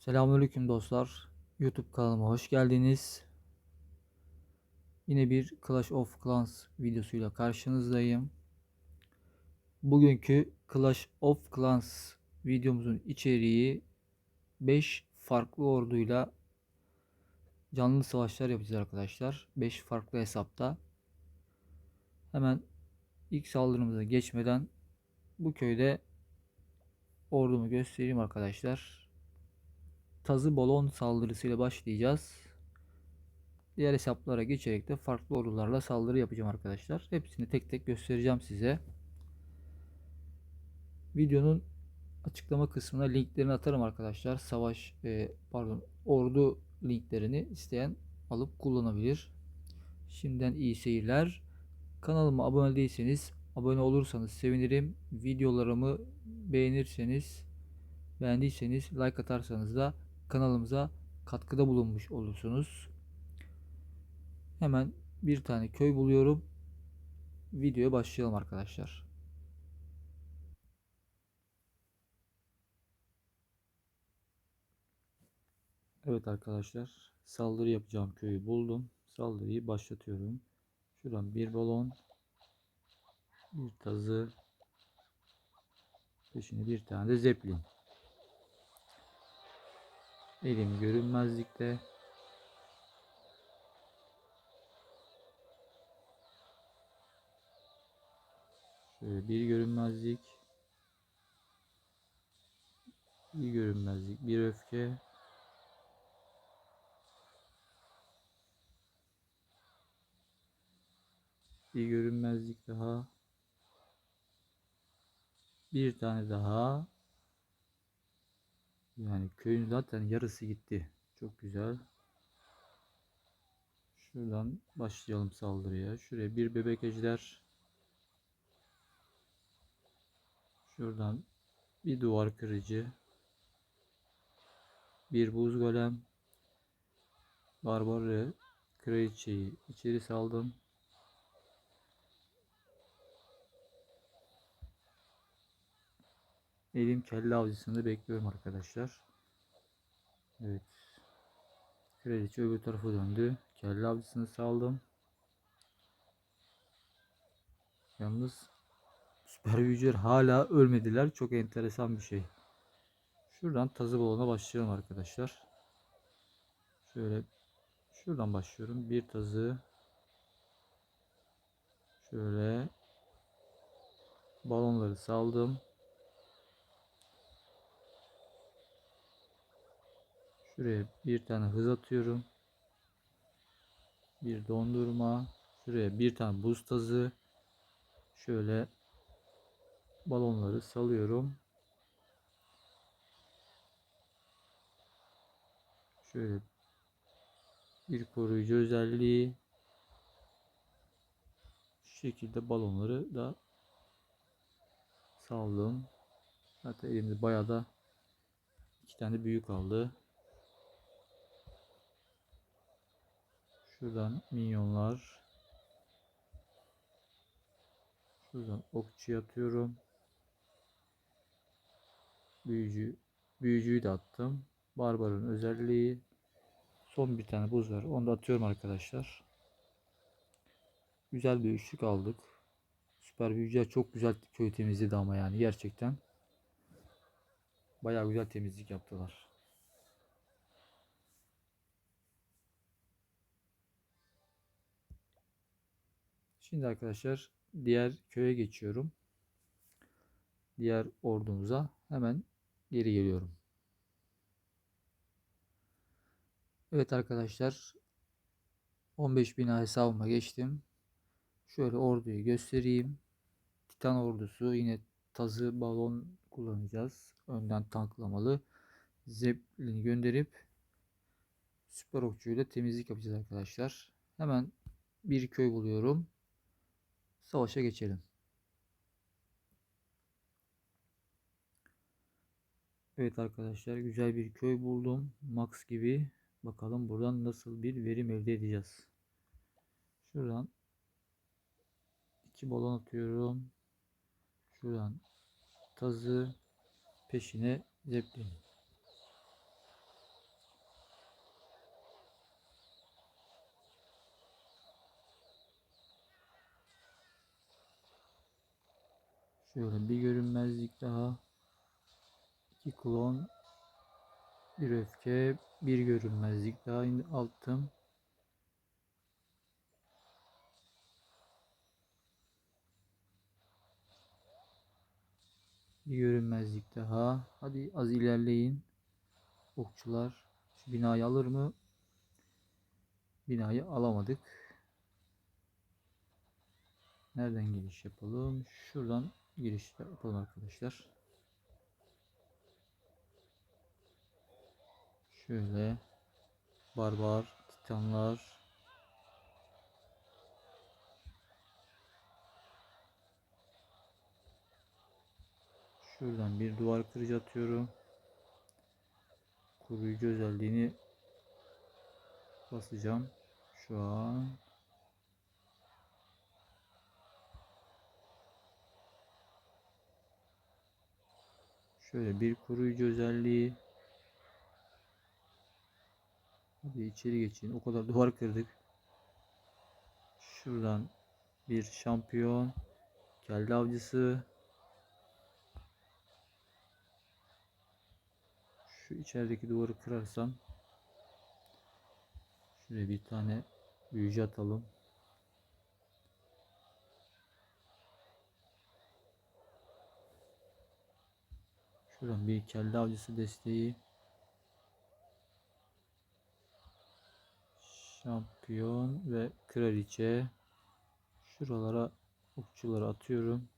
Selamünaleyküm dostlar. YouTube kanalıma hoş geldiniz. Yine bir Clash of Clans videosuyla karşınızdayım. Bugünkü Clash of Clans videomuzun içeriği 5 farklı orduyla canlı savaşlar yapacağız arkadaşlar. 5 farklı hesapta. Hemen ilk saldırımıza geçmeden bu köyde ordumu göstereyim arkadaşlar. Tazı balon saldırısıyla başlayacağız. Diğer hesaplara geçerek de farklı ordularla saldırı yapacağım arkadaşlar. Hepsini tek tek göstereceğim size. Videonun açıklama kısmına linklerini atarım arkadaşlar. Savaş e, pardon ordu linklerini isteyen alıp kullanabilir. Şimdiden iyi seyirler. Kanalıma abone değilseniz abone olursanız sevinirim. Videolarımı beğenirseniz beğendiyseniz like atarsanız da kanalımıza katkıda bulunmuş olursunuz. Hemen bir tane köy buluyorum. Videoya başlayalım arkadaşlar. Evet arkadaşlar saldırı yapacağım köyü buldum. Saldırıyı başlatıyorum. Şuradan bir balon bir tazı peşine bir tane de zeplin. Elim görünmezlikte. Şöyle bir görünmezlik. Bir görünmezlik, bir öfke. Bir görünmezlik daha. Bir tane daha. Yani köyün zaten yarısı gitti. Çok güzel. Şuradan başlayalım saldırıya. Şuraya bir bebek ejder. Şuradan bir duvar kırıcı. Bir buz golem. Barbarı kraliçeyi içeri saldım. Elim kelle avcısını bekliyorum arkadaşlar. Evet. Kraliçe öbür tarafa döndü. Kelle avcısını saldım. Yalnız süper büyücüler hala ölmediler. Çok enteresan bir şey. Şuradan tazı balona başlayalım arkadaşlar. Şöyle şuradan başlıyorum. Bir tazı şöyle balonları saldım. Şuraya bir tane hız atıyorum. Bir dondurma. Şuraya bir tane buz tazı. Şöyle balonları salıyorum. Şöyle bir koruyucu özelliği. Şu şekilde balonları da saldım. Zaten elimde bayağı da iki tane büyük kaldı. Şuradan minyonlar. Şuradan okçu atıyorum. Büyücü büyücüyü de attım. Barbarın özelliği. Son bir tane buz var. Onu da atıyorum arkadaşlar. Güzel bir üçlük aldık. Süper büyücüler çok güzel köy temizledi ama yani gerçekten. Bayağı güzel temizlik yaptılar. Şimdi arkadaşlar diğer köye geçiyorum. Diğer ordumuza hemen geri geliyorum. Evet arkadaşlar 15 bina hesabıma geçtim. Şöyle orduyu göstereyim. Titan ordusu yine tazı balon kullanacağız. Önden tanklamalı. Zeppelin gönderip süper okçuyla temizlik yapacağız arkadaşlar. Hemen bir köy buluyorum savaşa geçelim. Evet arkadaşlar güzel bir köy buldum. Max gibi. Bakalım buradan nasıl bir verim elde edeceğiz. Şuradan iki balon atıyorum. Şuradan tazı peşine zeplin. Şöyle bir görünmezlik daha. İki klon. Bir öfke. Bir görünmezlik daha in- attım. Bir görünmezlik daha. Hadi az ilerleyin. Okçular. Şu binayı alır mı? Binayı alamadık. Nereden giriş yapalım? Şuradan giriş yapalım arkadaşlar. Şöyle barbar, titanlar. Şuradan bir duvar kırıcı atıyorum. Koruyucu özelliğini basacağım. Şu an Şöyle bir koruyucu özelliği. Hadi içeri geçin. O kadar duvar kırdık. Şuradan bir şampiyon. Kelle avcısı. Şu içerideki duvarı kırarsam. Şuraya bir tane büyücü atalım. Şuradan bir kelle avcısı desteği. Şampiyon ve kraliçe. Şuralara okçuları atıyorum.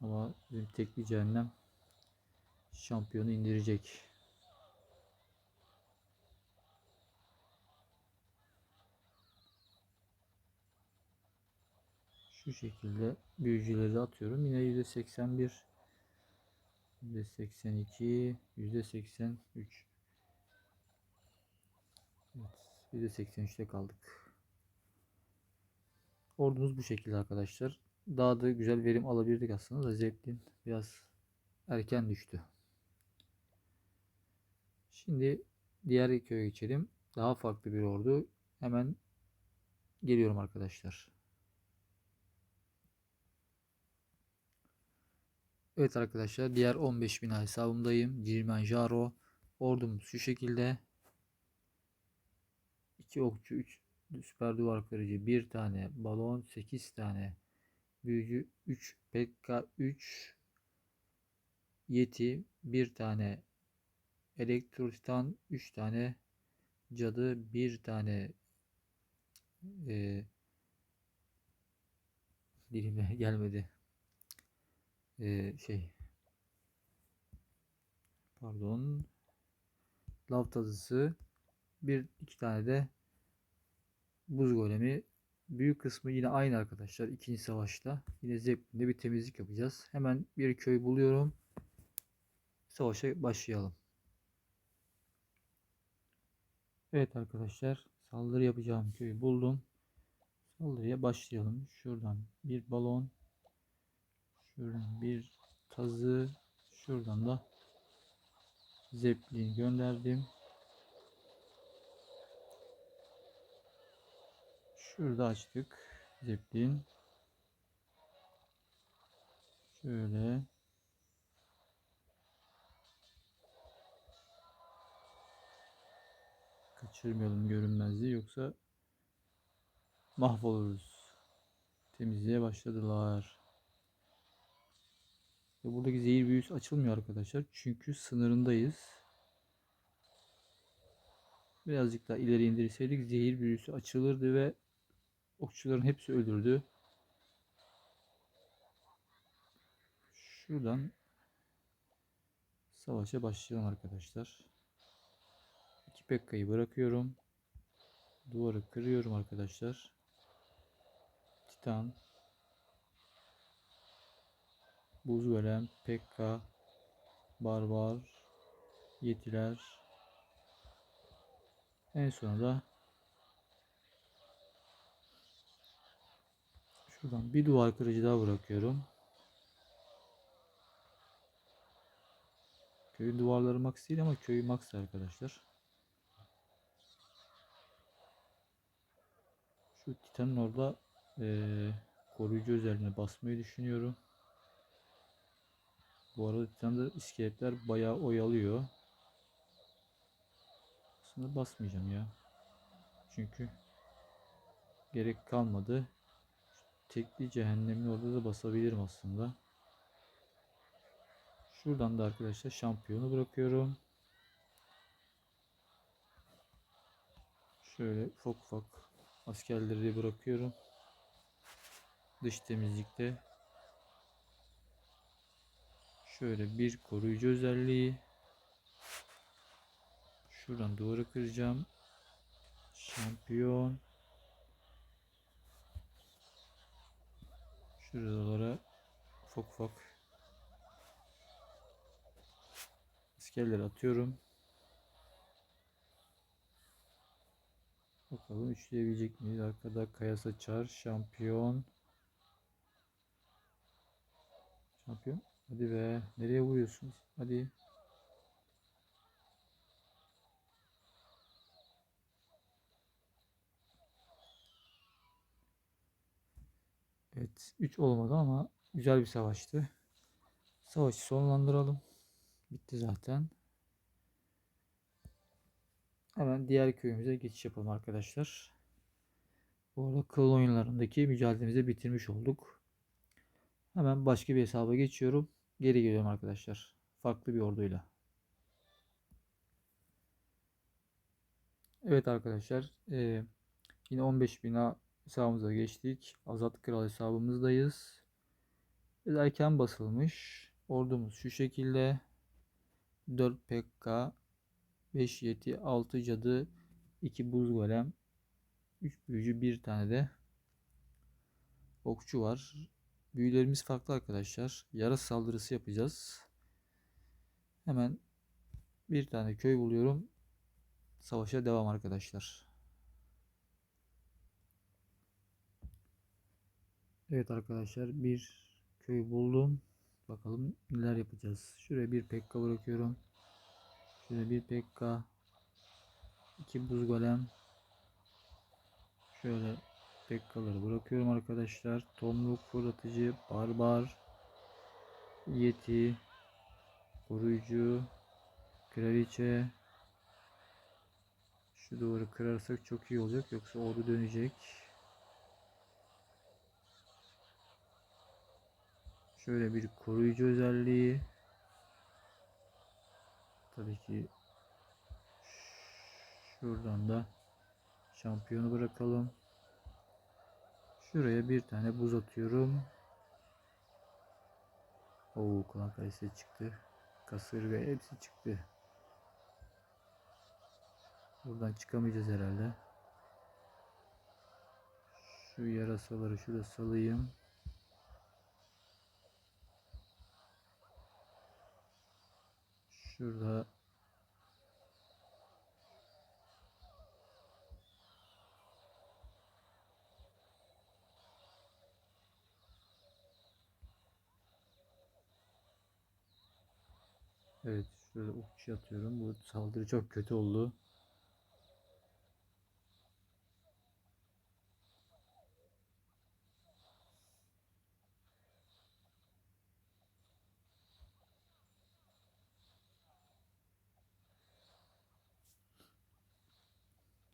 Ama bizim tekli cehennem şampiyonu indirecek. Şu şekilde büyücüleri atıyorum. Yine %81 %82 %83 Evet, %83'te kaldık. Ordumuz bu şekilde arkadaşlar. Daha da güzel verim alabilirdik aslında da Zeppelin biraz erken düştü. Şimdi diğer köye geçelim. Daha farklı bir ordu. Hemen geliyorum arkadaşlar. Evet arkadaşlar diğer 15 bina hesabımdayım. Kilimanjaro. Ordumuz şu şekilde. 2 okçu, 3 süper duvar kırıcı, 1 tane balon, 8 tane büyücü, 3 pekka, 3 yeti, 1 tane elektrostan, 3 tane cadı, 1 tane e, dilime gelmedi. E, şey. Pardon. Lav tazısı bir iki tane de buz golemi. Büyük kısmı yine aynı arkadaşlar. İkinci savaşta. Yine Zeppelin'de bir temizlik yapacağız. Hemen bir köy buluyorum. Savaşa başlayalım. Evet arkadaşlar. Saldırı yapacağım köyü buldum. Saldırıya başlayalım. Şuradan bir balon şuradan bir tazı şuradan da Zeppelin gönderdim Şurada açtık. Zeppelin. Şöyle. Kaçırmayalım görünmezliği yoksa mahvoluruz. Temizliğe başladılar. Ve buradaki zehir büyüsü açılmıyor arkadaşlar. Çünkü sınırındayız. Birazcık daha ileri indirseydik zehir büyüsü açılırdı ve okçuların hepsi öldürdü. Şuradan savaşa başlayalım arkadaşlar. İki pekkayı bırakıyorum. Duvarı kırıyorum arkadaşlar. Titan. Buz golem, pekka, barbar, yetiler. En sonunda Şuradan bir duvar kırıcı daha bırakıyorum. Köyün duvarları max değil ama köyü max arkadaşlar. Şu titanın orada ee, koruyucu özelliğine basmayı düşünüyorum. Bu arada Titan'da iskeletler bayağı oyalıyor. Aslında basmayacağım ya. Çünkü gerek kalmadı. Tekli cehennemin orada da basabilirim aslında. Şuradan da arkadaşlar şampiyonu bırakıyorum. Şöyle ufak ufak askerleri bırakıyorum. Dış temizlikte şöyle bir koruyucu özelliği şuradan duvarı kıracağım. Şampiyon şuralara ufak ufak askerleri atıyorum. Bakalım üçleyebilecek miyiz? Arkada Kaya Saçar, şampiyon. Şampiyon. Hadi be. Nereye vuruyorsunuz? Hadi. Evet. 3 olmadı ama güzel bir savaştı. Savaşı sonlandıralım. Bitti zaten. Hemen diğer köyümüze geçiş yapalım arkadaşlar. Bu arada kıl oyunlarındaki mücadelemizi bitirmiş olduk. Hemen başka bir hesaba geçiyorum. Geri geliyorum arkadaşlar. Farklı bir orduyla. Evet arkadaşlar. E, yine 15 bina hesabımıza geçtik. Azat Kral hesabımızdayız. Biz erken basılmış. Ordumuz şu şekilde. 4 PK 5 yeti 6 cadı 2 buz golem 3 büyücü bir tane de okçu var. Büyülerimiz farklı arkadaşlar. Yara saldırısı yapacağız. Hemen bir tane köy buluyorum. Savaşa devam arkadaşlar. Evet arkadaşlar bir köy buldum. Bakalım neler yapacağız. Şuraya bir pekka bırakıyorum. Şöyle bir pekka. iki buz golem. Şöyle pekkaları bırakıyorum arkadaşlar. Tomruk fırlatıcı, barbar, yeti, koruyucu, kraliçe. Şu duvarı kırarsak çok iyi olacak. Yoksa ordu dönecek. Şöyle bir koruyucu özelliği. Tabii ki şuradan da şampiyonu bırakalım. Şuraya bir tane buz atıyorum. Oo kulak kayısı çıktı. Kasırga hepsi çıktı. Buradan çıkamayacağız herhalde. Şu yarasaları şurada salayım. Şurada Evet şöyle okçu atıyorum. Bu saldırı çok kötü oldu.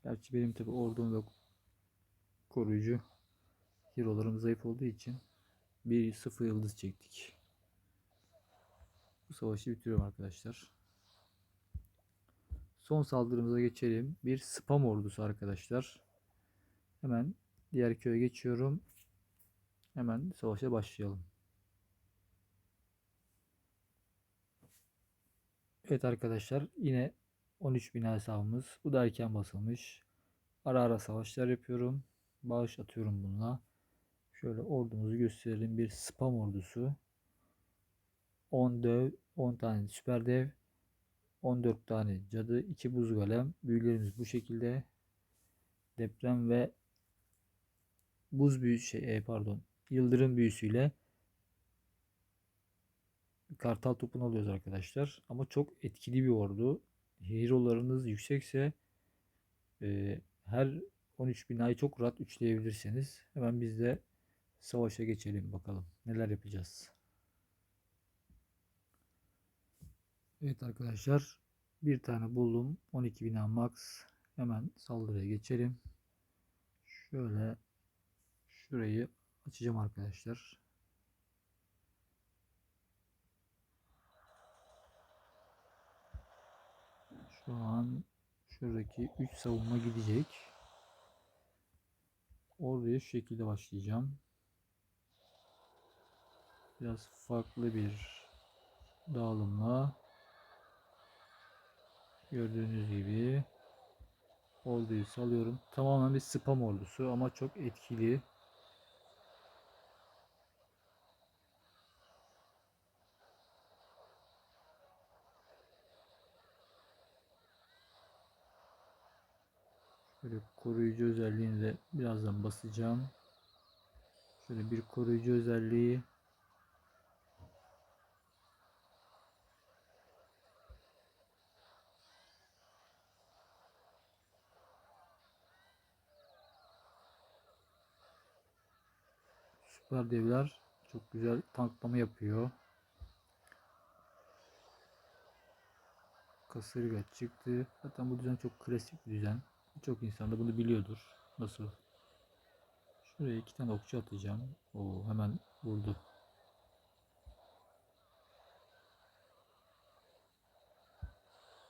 Gerçi benim tabi ordum ve koruyucu hero'larım zayıf olduğu için bir sıfır yıldız çektik. Bu savaşı bitiriyorum arkadaşlar. Son saldırımıza geçelim. Bir spam ordusu arkadaşlar. Hemen diğer köye geçiyorum. Hemen savaşa başlayalım. Evet arkadaşlar yine 13 bina hesabımız. Bu da erken basılmış. Ara ara savaşlar yapıyorum. Bağış atıyorum bununla. Şöyle ordumuzu gösterelim. Bir spam ordusu. 10 dev, 10 tane süper dev, 14 tane cadı, 2 buz golem. Büyülerimiz bu şekilde. Deprem ve buz büyü şey e, pardon. Yıldırım büyüsüyle kartal topunu alıyoruz arkadaşlar. Ama çok etkili bir ordu. Hero'larınız yüksekse e, her 13 binayı çok rahat üçleyebilirsiniz. Hemen biz de savaşa geçelim bakalım. Neler yapacağız. Evet arkadaşlar. Bir tane buldum. 12 bina max. Hemen saldırıya geçelim. Şöyle şurayı açacağım arkadaşlar. Şu an şuradaki 3 savunma gidecek. Oraya şu şekilde başlayacağım. Biraz farklı bir dağılımla gördüğünüz gibi orduyu salıyorum. Tamamen bir spam ordusu ama çok etkili. Şöyle koruyucu özelliğini de birazdan basacağım. Şöyle bir koruyucu özelliği. Süper devler çok güzel tanklama yapıyor. Kasırga çıktı. Zaten bu düzen çok klasik bir düzen. Birçok insan da bunu biliyordur. Nasıl? Şuraya iki tane okçu atacağım. Oo, hemen vurdu.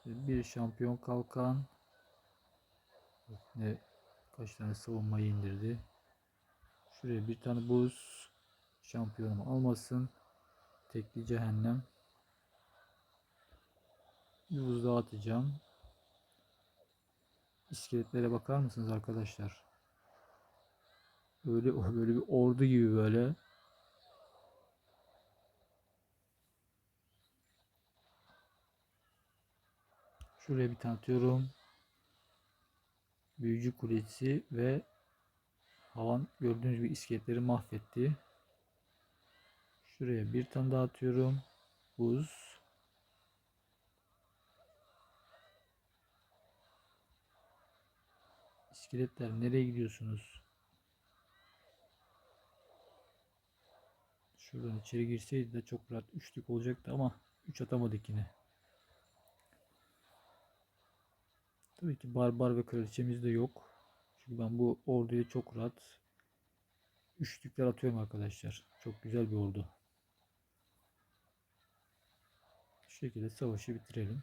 Bir şampiyon kalkan. Ne kaç tane savunmayı indirdi. Şuraya bir tane buz şampiyonum almasın. Tekli cehennem. Bir buz daha atacağım. İskeletlere bakar mısınız arkadaşlar? Böyle böyle bir ordu gibi böyle. Şuraya bir tane atıyorum. Büyücü kulesi ve havan gördüğünüz gibi iskeletleri mahvetti. Şuraya bir tane daha atıyorum. Buz. İskeletler nereye gidiyorsunuz? Şuradan içeri girseydi de çok rahat üçlük olacaktı ama üç atamadık yine. Tabii ki barbar ve kraliçemiz de yok. Çünkü ben bu orduyu çok rahat üçlükler atıyorum arkadaşlar. Çok güzel bir ordu. Şu şekilde savaşı bitirelim.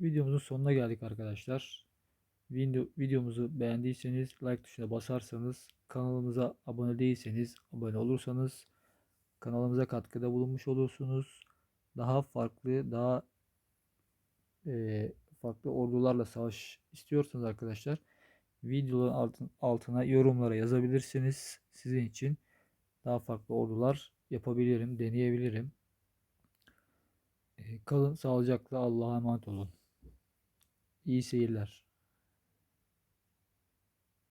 Videomuzun sonuna geldik arkadaşlar. Video, videomuzu beğendiyseniz like tuşuna basarsanız, kanalımıza abone değilseniz abone olursanız kanalımıza katkıda bulunmuş olursunuz. Daha farklı, daha e, farklı ordularla savaş istiyorsanız arkadaşlar videoların altın, altına yorumlara yazabilirsiniz. Sizin için daha farklı ordular yapabilirim, deneyebilirim. E, kalın sağlıcakla Allah'a emanet olun. İyi seyirler.